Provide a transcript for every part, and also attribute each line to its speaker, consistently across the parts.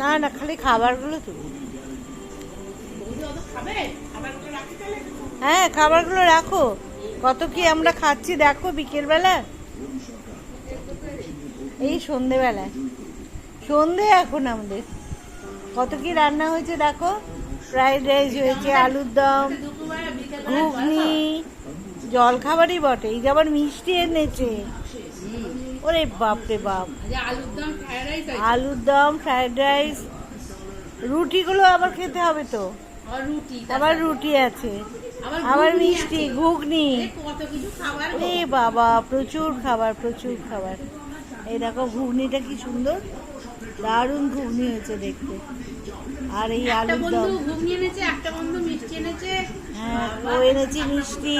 Speaker 1: না না, খালি খাবারগুলো তো। হ্যাঁ খাবারগুলো রাখো। কত কি আমরা খাচ্ছি দেখো বিকেলবেলা? এই সন্ধেবেলায়। সন্ধে এখন আমাদের। কত কি রান্না হয়েছে দেখো? ফ্রাইড রাইস হয়েছে, আলুর দম, ঘুগনি জল খাবারই বটে এই যে আবার মিষ্টি এনেছে। ওরে বাপরে বাপ।
Speaker 2: আলুর দম ফ্রাইড রাইস
Speaker 1: রুটিগুলো আবার খেতে হবে তো? আবার রুটি আছে।
Speaker 2: আবার
Speaker 1: মিষ্টি ঘুগনি।
Speaker 2: এ
Speaker 1: বাবা প্রচুর খাবার প্রচুর খাবার। এই দেখো ঘুগনিটা কি সুন্দর। দারুণ ঘুগনি হয়েছে দেখতে। আর এই আলুর দম।
Speaker 2: ঘুগনি এনেছে একটা বন্ধু মিষ্টি এনেছে।
Speaker 1: হ্যাঁ ও এনেছি মিষ্টি।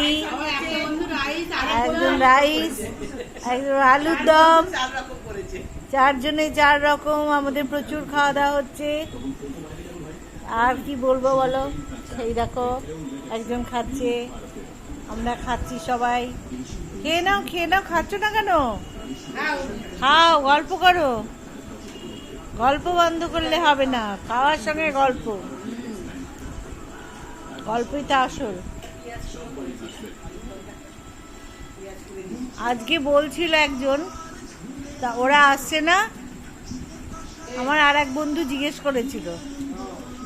Speaker 1: একজন রাইস একজন আলুর দম। চারজনে চার রকম আমাদের প্রচুর খাওয়া দাওয়া হচ্ছে। আর কি বলব বলো? সেই দেখো একজন খাচ্ছে আমরা খাচ্ছি সবাই। খেয়ে নাও খেয়ে নাও খাচ্ছ না কেন? খাও। গল্প করো। গল্প বন্ধ করলে হবে না। খাওয়ার সঙ্গে গল্প। গল্পই তো আসল। আজকে বলছিল একজন, তা ওরা আসছে না? আমার আর এক বন্ধু জিজ্ঞেস করেছিল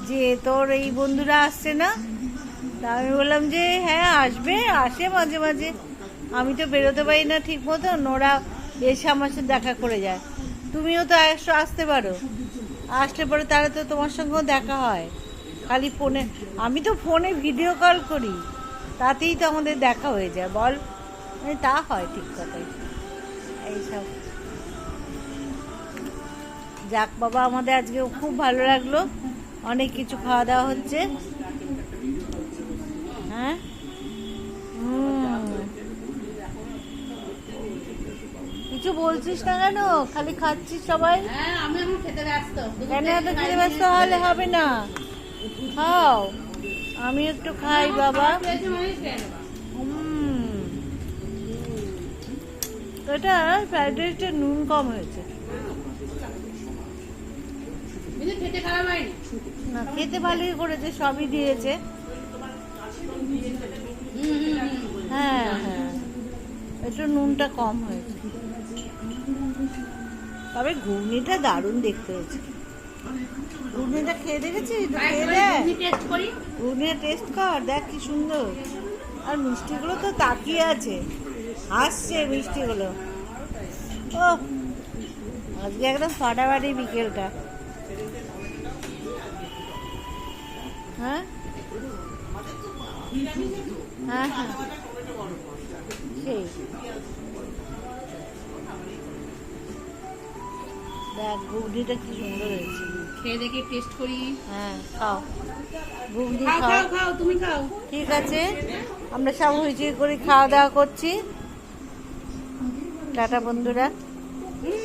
Speaker 1: যে, তোর এই বন্ধুরা আসছে না? তা আমি বললাম যে হ্যাঁ আসবে, আসে মাঝে মাঝে। আমি তো বেরোতে পারি না ঠিক মতন ওরা এসে আমার সাথে দেখা করে যায়। তুমিও তো একশো আসতে পারো। আসলে পরে তাহলে তো তোমার সঙ্গেও দেখা হয়। খালি ফোনে, আমি তো ফোনে ভিডিও কল করি। তাতেই তো আমাদের দেখা হয়ে যায়, বল। মানে তা হয় ঠিক কথাই। এইসব। যাক বাবা, আমাদের আজকে খুব ভালো লাগল। অনেক কিছু খাওয়া দাওয়া হচ্ছে। কিছু বলছিস না কেন? খালি খাচ্ছিস সবাই?
Speaker 2: হ্যাঁ আমি খেতে ব্যস্ত।
Speaker 1: কেন এত। খেতে ব্যস্ত হলে হবে না? খাও। আমি একটু খাই বাবা। এটা ফ্রাইড রাইসটা নুন কম হয়েছে।
Speaker 2: খেতে
Speaker 1: না খেতে ভালোই করেছে সবই দিয়েছে। হ্যাঁ হ্যাঁ। একটু নুনটা কম হয়েছে। তবে ঘুগনিটা দারুণ দেখতে হয়েছে। ঘুগনিটা খেয়ে দেখেছিস? ঘুগনিটা টেস্ট কর দেখ কি সুন্দর। আর মিষ্টিগুলো তো তাকিয়ে আছে। হাসছে মিষ্টিগুলো। ও আজকে একদম ফাটাফাটি বিকেলটা। হ্যাঁ? হ্যাঁ হ্যাঁ। সেই। দেখ ঘুগনিটা কি সুন্দর হয়েছে।
Speaker 2: খেয়ে দেখে টেস্ট করি।
Speaker 1: হ্যাঁ খাও। ঘুগনি
Speaker 2: খাও
Speaker 1: খাও।
Speaker 2: তুমি খাও।
Speaker 1: ঠিক আছে। আমরা সব হইচই করে খাওয়া দাওয়া করছি। টাটা বন্ধুরা।
Speaker 2: হুম,